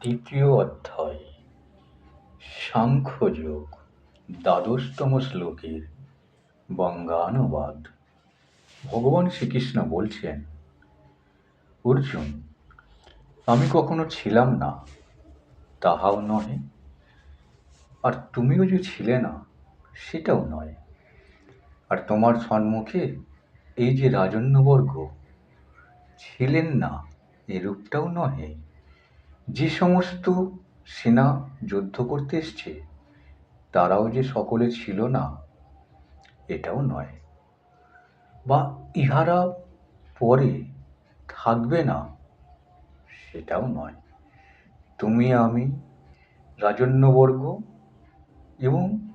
দ্বিতীয় অধ্যায়। সাংখ্যযোগ, দ্বাদশতম শ্লোকের বঙ্গানুবাদ। ভগবান শ্রীকৃষ্ণ বলছেন, অর্জুন, আমি কখনো ছিলাম না, তাহাও নয় আর তুমিও যে ছিলে না, সেটাও নয়। আর তোমার সম্মুখে এই যে রাজন্যবর্গ, ছিলেন না, এরূপটাও নহে। যে সমস্ত সেনা যুদ্ধ করতে এসছে, তারাও যে সকলে ছিল না, এটাও নয়। বা ইহারা পরে থাকবে না, সেটাও নয়। তুমি, আমি, রাজন্যবর্গ এবং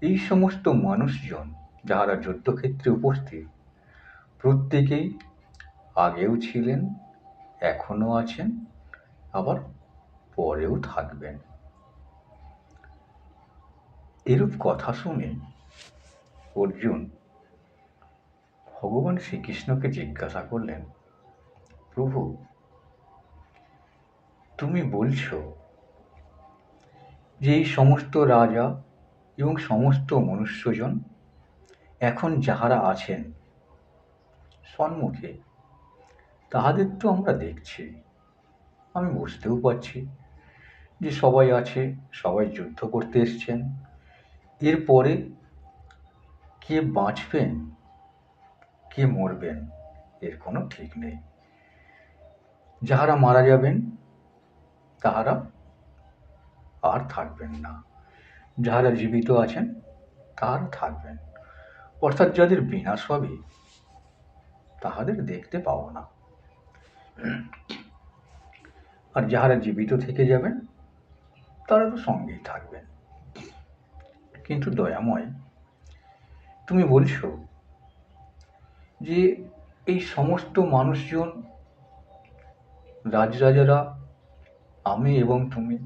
এই সমস্ত মানুষজন যাহারা যুদ্ধক্ষেত্রে উপস্থিত, প্রত্যেকেই আগেও ছিলেন, এখনও আছেন, আবার পরেও থাকবেন। এরূপ কথা শুনে অর্জুন ভগবান শ্রীকৃষ্ণকে জিজ্ঞাসা করলেন, প্রভু, তুমি বলছো যে এই সমস্ত রাজা এবং সমস্ত মনুষ্যজন এখন যাহারা আছেন সম্মুখে তাহাদের তো আমরা দেখছি। আমি বুঝতেও পারছি যে সবাই আছে, সবাই যুদ্ধ করতে এসছেন। এরপরে কে বাঁচবেন, কে মরবেন, এর কোনো ঠিক নেই। যাহারা মারা যাবেন, তাহারা আর থাকবেন না। যাহারা জীবিত আছেন, তাহারা থাকবেন। অর্থাৎ যাদের বিনাশ হবে, তাহাদের দেখতে পাবো না। আর যাহারা জীবিত থেকে যাবেন তারা তো সঙ্গেই থাকবেন। কিন্তু দয়াময়, তুমি বলছো যে এই সমস্ত মানুষজন, রাজরাজারা, আমি এবং তুমি,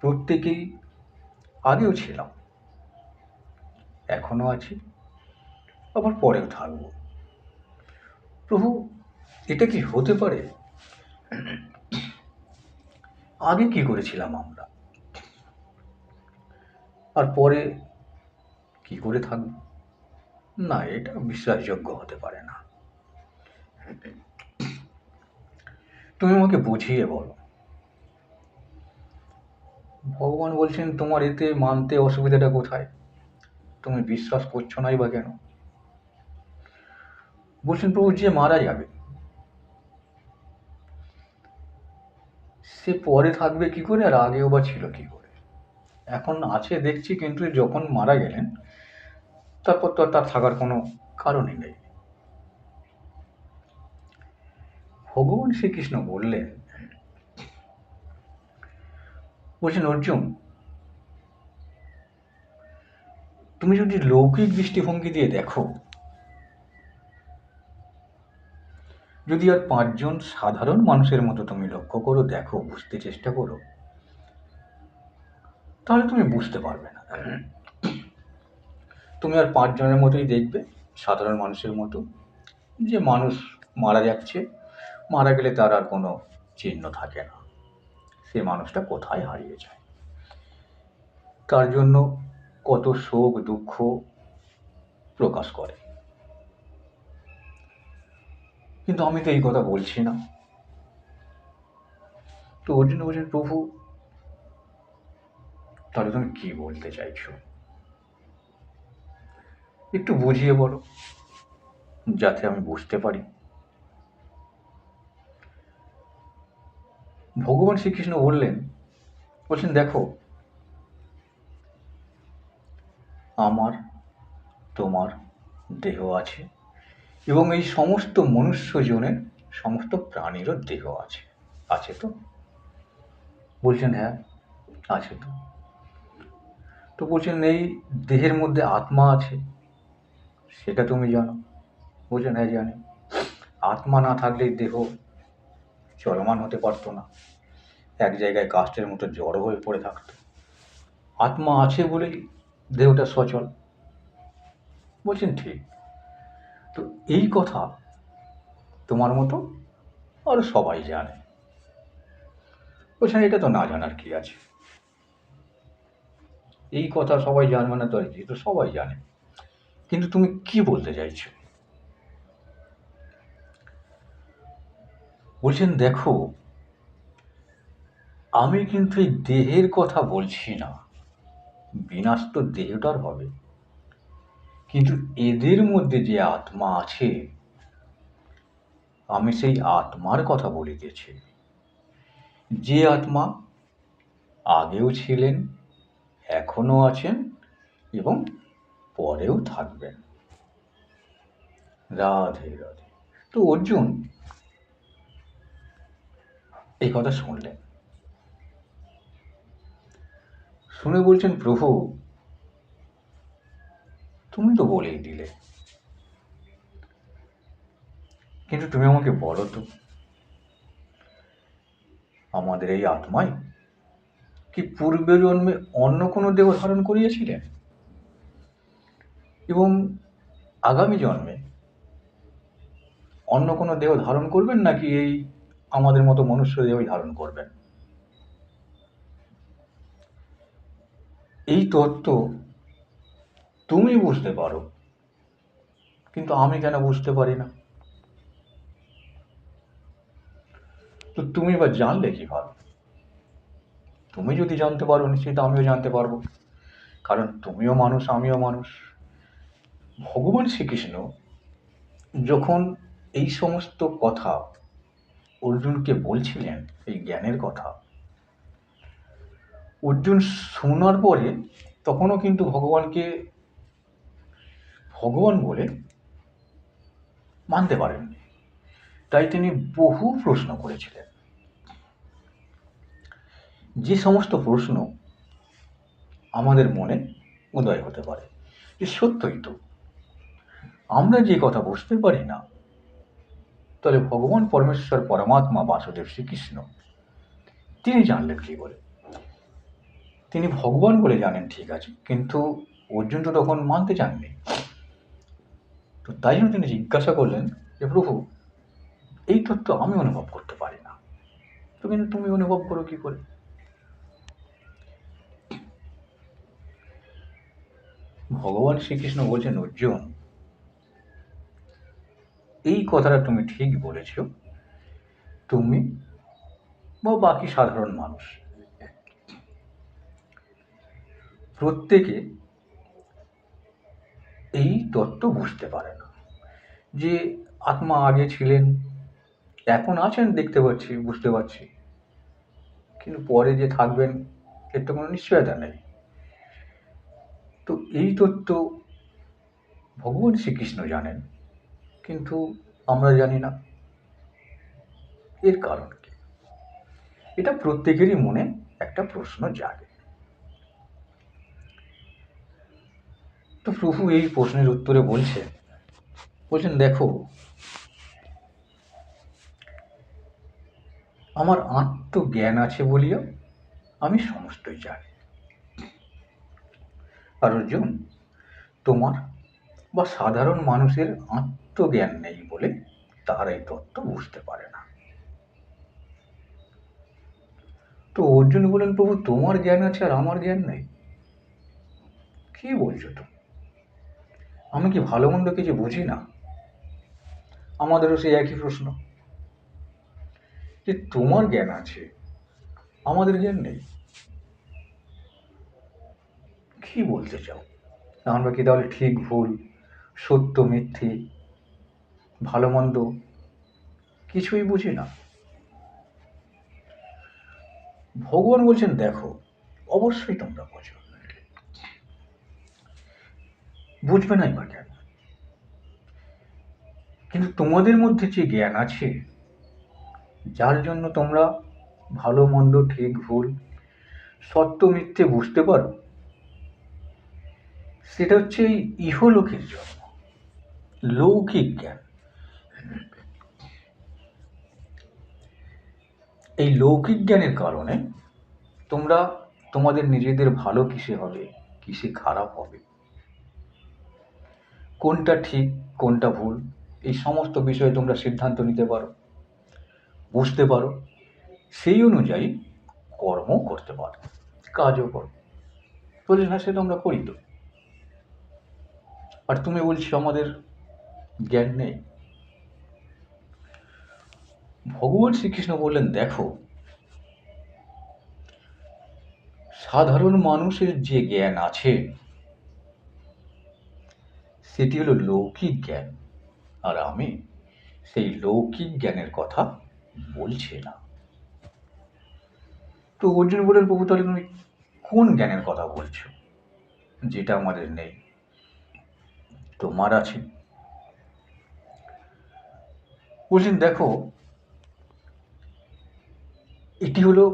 প্রত্যেকেই আগেও ছিলাম, এখনও আছি, আবার পরেও থাকব। প্রভু, এটা কি হতে পারে? আগে কি করেছিলাম আমরা? আর পরে কি করে থাকব? না, এটা বিশ্বাসযোগ্য হতে পারে না। তুমি আমাকে বুঝিয়ে বলো। ভগবান বলছেন, তোমার এতে মানতে অসুবিধাটা কোথায়? তুমি বিশ্বাস করছ নাই বা কেন? বলছেন, প্রভু যে মারা যাবে সে পরে থাকবে কি করে আর আগেও বা ছিল কি করে? এখন আছে, দেখছি, কিন্তু যখন মারা গেলেন, তারপর তো আর তার থাকার কোনো কারণই নেই। ভগবান শ্রীকৃষ্ণ বললেন, বলছেন, অর্জুন, তুমি যদি লৌকিক দৃষ্টিভঙ্গি দিয়ে দেখো যদি আর পাঁচজন সাধারণ মানুষের মতো তুমি লক্ষ্য করো, দেখো, বুঝতে চেষ্টা করো, তাহলে তুমি বুঝতে পারবে না। তুমি আর পাঁচজনের মতোই দেখবে, সাধারণ মানুষের মতো। যে মানুষ মারা যাচ্ছে, মারা গেলে তার আর কোনো চিহ্ন থাকে না। সে মানুষটা কোথায় হারিয়ে যায়? তার জন্য কত শোক, দুঃখ প্রকাশ করে। কিন্তু আমি তো এই কথা বলছি না। তো অর্জুন বলছেন, প্রভু, তাহলে তুমি কি বলতে চাইছো? একটু বুঝিয়ে বলো, যাতে আমি বুঝতে পারি। ভগবান শ্রীকৃষ্ণ বললেন, বলছেন, দেখো, আমার, তোমার দেহ আছে। এবং এই সমস্ত মনুষ্যজনের সমস্ত প্রাণীরও দেহ আছে। আছে তো? বলছেন হ্যাঁ আছে তো। তো বলছেন, এই দেহের মধ্যে আত্মা আছে? সেটা তুমি জানো। বলছেন হ্যাঁ জানি। আত্মা না থাকলে দেহ চলমান হতে পারতো না। এক জায়গায় কাষ্টের মতো জড়ো হয়ে পড়ে থাকতো। আত্মা আছে বলেই দেহটা সচল। বলছেন, ঠিক। তো এই কথা তোমার মতো আর সবাই জানে। বলছেন এটা তো না জানার কি আছে? এই কথা সবাই জানবে না তো আর তো সবাই জানে। কিন্তু তুমি কি বলতে চাইছো? বলছেন, দেখো, আমি কিন্তু এই দেহের কথা বলছি না। বিনাশ তো দেহটার হবে। কিন্তু এদের মধ্যে যে আত্মা আছে, আমি সেই আত্মার কথা বলিতেছি। যে আত্মা আগেও ছিলেন এখনও আছেন এবং পরেও থাকবেন। রাধে রাধে। তো অর্জুন, এই কথা শুনলেন। শুনে বলছেন, প্রভু তুমি তো বলেই দিলে। কিন্তু তুমি আমাকে বলো তো, আমাদের এই আত্মাই কি পূর্বের জন্মে অন্য কোনো দেহ ধারণ করিয়েছিলেন এবং আগামী জন্মে অন্য কোনো দেহ ধারণ করবেন নাকি এই আমাদের মতো মনুষ্য দেহই ধারণ করবেন? এই তত্ত্ব তুমি বুঝতে পারো। কিন্তু আমি কেন বুঝতে পারি না? তো তুমি বা জানলে কীভাবে? তুমি যদি জানতে পারো, নিশ্চিত আমিও জানতে পারব। কারণ তুমিও মানুষ, আমিও মানুষ। ভগবান শ্রীকৃষ্ণ যখন এই সমস্ত কথা অর্জুনকে বলছিলেন, এই জ্ঞানের কথা, অর্জুন শোনার পরে তখনও কিন্তু ভগবানকে ভগবান বলে মানতে পারেননি। তাই তিনি বহু প্রশ্ন করেছিলেন। যে সমস্ত প্রশ্ন আমাদের মনে উদয় হতে পারে যে সত্যই তো। আমরা যে কথা বুঝতে পারি না, তাহলে ভগবান পরমেশ্বর, পরমাত্মা, বাসুদেব শ্রীকৃষ্ণ, তিনি জানলেন কি বলে তিনি ভগবান বলে জানেন ঠিক আছে, কিন্তু অর্জুন তো তখন মানতে চাননি। তো তাই জন্য তিনি জিজ্ঞাসা করলেন যে, প্রভু, এই তত্ত্ব আমি অনুভব করতে পারি না। তো কিন্তু তুমি অনুভব করো কি করে? ভগবান শ্রীকৃষ্ণ বলছেন, অর্জুন, এই কথাটা তুমি ঠিক বলেছ। তুমি বা বাকি সাধারণ মানুষ, প্রত্যেকে এই তত্ত্ব বুঝতে পারে না। যে আত্মা আগে ছিলেন, এখন আছেন দেখতে পাচ্ছি, বুঝতে পারছি। কিন্তু পরে যে থাকবেন, এর তো কোনো নিশ্চয়তা নেই। তো এই তত্ত্ব ভগবান শ্রীকৃষ্ণ জানেন, কিন্তু আমরা জানি না। এর কারণ কি? এটা প্রত্যেকেরই মনে একটা প্রশ্ন জাগে। তো প্রভু এই প্রশ্নের উত্তরে বলছেন বলছেন, দেখো, আমার আত্মজ্ঞান আছে বলিয়া আমি সমস্তই জানি। আর অর্জুন, তোমার বা সাধারণ মানুষের আত্মজ্ঞান নেই বলে তারা এই তত্ত্ব বুঝতে পারে না। তো অর্জুন বলেন, প্রভু, তোমার জ্ঞান আছে আর আমার জ্ঞান নেই। কি বলছো তুমি? আমি কি ভালো মন্দ কিছু বুঝি না? আমাদেরও সেই একই প্রশ্ন। যে তোমার জ্ঞান আছে? আমাদের জ্ঞান নেই। কি বলতে চাও? আমরা কি তাহলে ঠিক ভুল, সত্য, মিথ্যে, ভালো মন্দ কিছুই বুঝি না? ভগবান বলছেন, দেখো, অবশ্যই তোমরা বোঝো। বুঝবে নাই বা কেন? কিন্তু তোমাদের মধ্যে যে জ্ঞান আছে, যার জন্য তোমরা ভালো, মন্দ, ঠিক, ভুল, সত্য, মিথ্যে বুঝতে পারো, সেটা হচ্ছে ইহলোকের জন্য লৌকিক জ্ঞান। এই লৌকিক জ্ঞানের কারণে তোমরা তোমাদের নিজেদের ভালো কিসে হবে, কিসে খারাপ হবে? কোনটা ঠিক, কোনটা ভুল? এই সমস্ত বিষয়ে তোমরা সিদ্ধান্ত নিতে পারো, বুঝতে পারো। সেই অনুযায়ী কর্মও করতে পারো, কাজও করো। বলছি ভাষায় তোমরা করি তো। আর তুমি বলছো আমাদের জ্ঞান নেই। ভগবান শ্রীকৃষ্ণ বললেন, দেখো, সাধারণ মানুষের যে জ্ঞান আছে সেটি হলো লৌকিক জ্ঞান। আর আমি সেই লৌকিক জ্ঞানের কথা বলছি না। তো অর্জুন বলেন প্রভু, তাহলে তুমি কোন জ্ঞানের কথা বলছো? যেটা আমাদের নেই, তোমার আছে। বলছেন দেখো, এটি হলো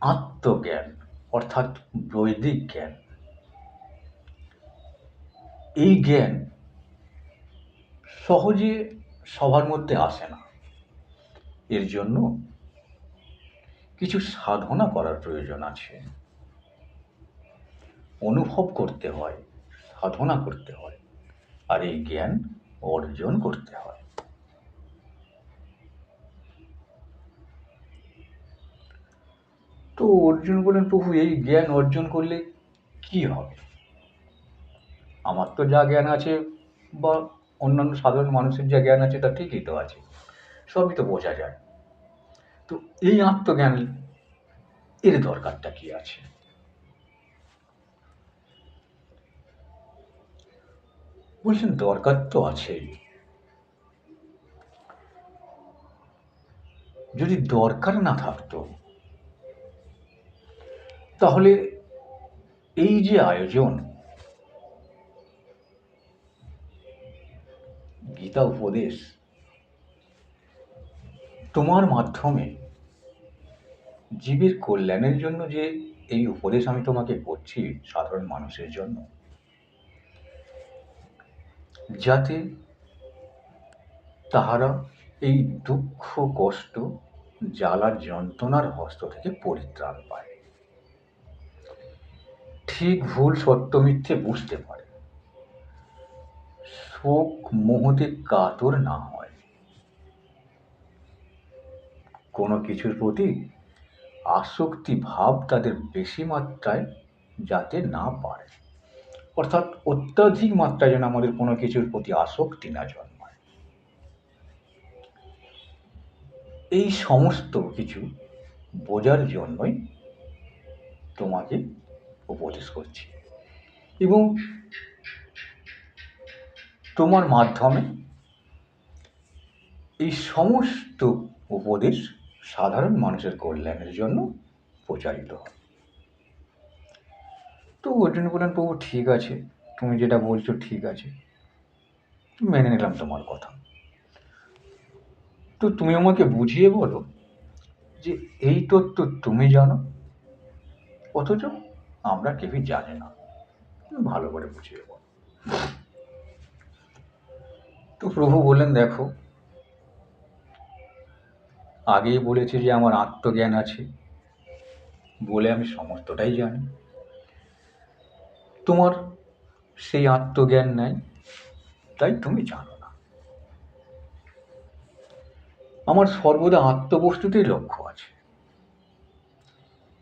আত্মজ্ঞান, অর্থাৎ বৈদিক জ্ঞান। এই জ্ঞান সহজে সবার মধ্যে আসে না। এর জন্য কিছু সাধনা করার প্রয়োজন আছে। অনুভব করতে হয়, সাধনা করতে হয়, আর এই জ্ঞান অর্জন করতে হয়। তো অর্জুন বলেন, প্রভু, এই জ্ঞান অর্জন করলে কি হবে? আমার তো যা জ্ঞান আছে বা অন্যান্য সাধারণ মানুষের যা জ্ঞান আছে তা ঠিকই তো আছে। সবই তো বোঝা যায়। তো এই আত্মজ্ঞান, এর দরকারটা কি আছে? বলছেন দরকার তো আছেই। যদি দরকার না থাকতো, তাহলে এই যে আয়োজন গীতা উপদেশ তোমার মাধ্যমে জীবের কল্যাণের জন্য যে এই উপদেশ আমি তোমাকে করছি সাধারণ মানুষের জন্য, যাতে তাহারা এই দুঃখ, কষ্ট, জ্বালার যন্ত্রণার হস্ত থেকে পরিত্রাণ পায়। ঠিক ভুল সত্য মিথ্যে বুঝতে পারে। শোক মোহতে কাতর না হয়। কোনো কিছুর প্রতি আসক্তি ভাব তাদের বেশি মাত্রায় যাতে না পারে। অর্থাৎ অত্যাধিক মাত্রায় যেন আমাদের কোনো কিছুর প্রতি আসক্তি না জন্মায়। এই সমস্ত কিছু বোঝার জন্যই তোমাকে উপদেশ করছি। এবং তোমার মাধ্যমে এই সমস্ত উপদেশ সাধারণ মানুষের কল্যাণের জন্য প্রচারিত তো অর্জুন বললেন, প্রভু, ঠিক আছে। তুমি যেটা বলছো ঠিক আছে। মেনে নিলাম তোমার কথা। তো তুমি আমাকে বুঝিয়ে বলো যে এই তত্ত্ব তুমি জানো, অথচ আমরা কেউই জানি না। ভালো করে বুঝিয়ে বলো। তো প্রভু বললেন, দেখো, আগেই বলেছি যে আমার আত্মজ্ঞান আছে বলে আমি সমস্তটাই জানি। তোমার সেই আত্মজ্ঞান নাই, তাই তুমি জানো না। আমার সর্বদা আত্মবস্তুতেই লক্ষ্য আছে।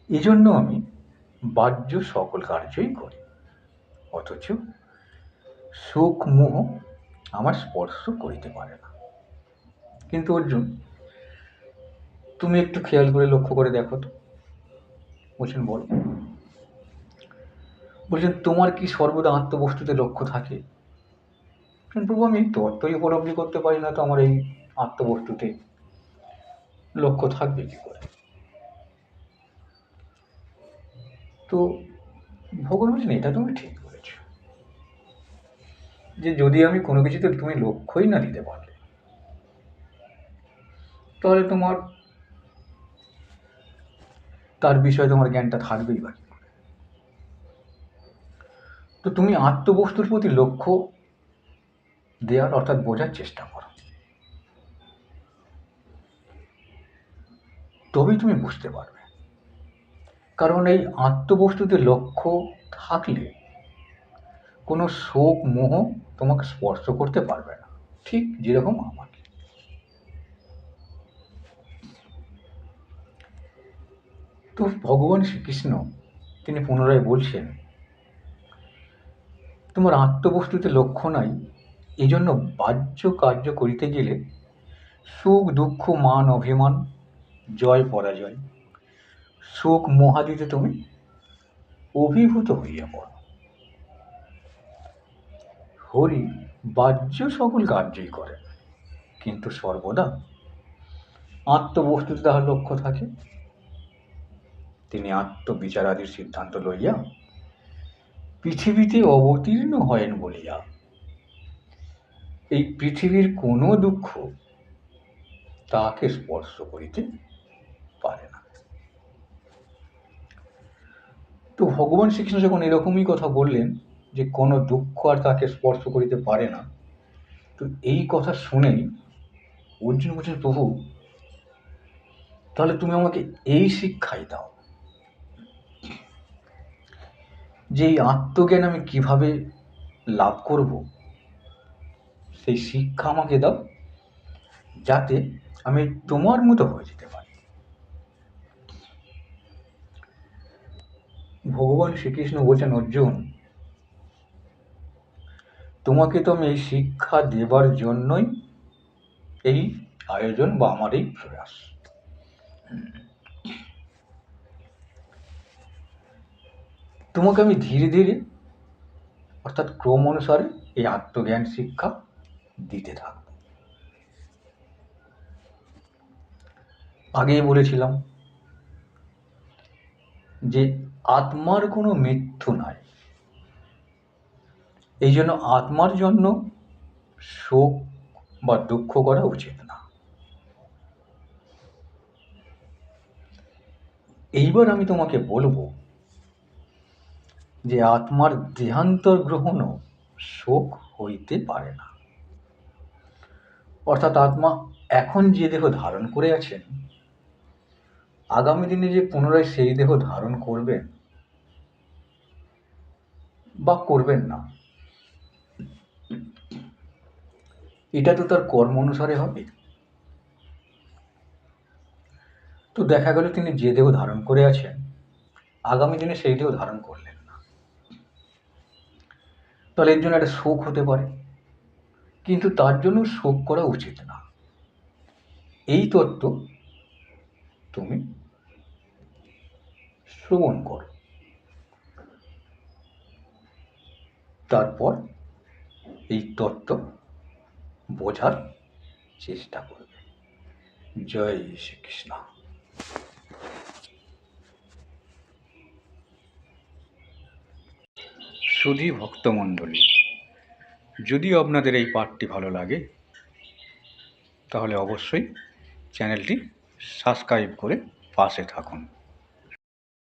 এজন্য আমি বাহ্য সকল কার্যই করি, অথচ সুখ মোহ আমার স্পর্শ করিতে পারে না। কিন্তু অর্জুন, তুমি একটু খেয়াল করে লক্ষ্য করে দেখো তো। বলছেন, বল। বলছেন, তোমার কি সর্বদা আত্মবস্তুতে লক্ষ্য থাকে? প্রভু, আমি তত্ত্বই উপলব্ধি করতে পারি না তো আমার এই আত্মবস্তুতে লক্ষ্য থাকবে কি করে? তো ভগবান বলছেন, এটা তুমি ঠিক যে যদি আমি কোনো কিছুতে তুমি লক্ষ্যই না দিতে পারলে, তাহলে তোমার, তার বিষয়ে তোমার জ্ঞানটা থাকবেই বা কি করে? তো তুমি আত্মবস্তুর প্রতি লক্ষ্য দেওয়ার অর্থাৎ বোঝার চেষ্টা করো। তবেই তুমি বুঝতে পারবে। কারণ এই আত্মবস্তুতে লক্ষ্য থাকলে কোনো শোক মোহ তোমাকে স্পর্শ করতে পারবে না। ঠিক যেরকম আমাকে। তো ভগবান শ্রীকৃষ্ণ, তিনি পুনরায় বলছেন, তোমার আত্মবস্তুতে লক্ষ্য নাই এই জন্য বাহ্য কার্য করিতে গেলে সুখ, দুঃখ, মান, অভিমান, জয়, পরাজয় সুখ মোহাদিতে তুমি অভিভূত হইয়া পড়ো। হরি বাহ্য সকল কার্যই করেন কিন্তু সর্বদা আত্মবস্তুতে তাহার লক্ষ্য থাকে। তিনি আত্মবিচারাদির সিদ্ধান্ত লইয়া পৃথিবীতে অবতীর্ণ হয়েন বলিয়া, এই পৃথিবীর কোনো দুঃখ তাকে স্পর্শ করিতে পারে না। তো ভগবান শ্রীকৃষ্ণ যখন এরকমই কথা বললেন যে কোনো দুঃখ আর তাকে স্পর্শ করিতে পারে না। তো এই কথা শুনেই অর্জুন বলছেন প্রভু, তাহলে তুমি আমাকে এই শিক্ষাই দাও যে এই আত্মজ্ঞান আমি কীভাবে লাভ করব। সেই শিক্ষা আমাকে দাও যাতে আমি তোমার মতো হয়ে যেতে পারি। ভগবান শ্রীকৃষ্ণ বলছেন, অর্জুন তোমাকে তো আমি এই শিক্ষা দেবার জন্যই এই আয়োজন বা আমার এই প্রয়াস। তোমাকে আমি ধীরে ধীরে, অর্থাৎ ক্রম অনুসারে এই আত্মজ্ঞান শিক্ষা দিতে থাকব। আগেই বলেছিলাম যে আত্মার কোনো মৃত্যু নাই। এই জন্য আত্মার জন্য শোক বা দুঃখ করা উচিত না। এইবার আমি তোমাকে বলব যে আত্মার দেহান্তর গ্রহণও শোক হইতে পারে না। অর্থাৎ আত্মা এখন যে দেহ ধারণ করে আছেন, আগামী দিনে যে পুনরায় সেই দেহ ধারণ করবেন বা করবেন না এটা তো তার কর্ম অনুসারে হবে। তো দেখা গেল তিনি যে দেহ ধারণ করে আছেন, আগামী দিনে সেই দেহ ধারণ করলেন না। তাহলে এর জন্য একটা শোক হতে পারে, কিন্তু তার জন্য শোক করা উচিত না। এই তত্ত্ব তুমি শ্রবণ করো। তারপর এই তত্ত্ব বোঝার চেষ্টা করবে। জয় শ্রীকৃষ্ণ। সুধী ভক্তমণ্ডলী, যদি আপনাদের এই পাঠটি ভালো লাগে, তাহলে অবশ্যই চ্যানেলটি সাবস্ক্রাইব করে পাশে থাকুন।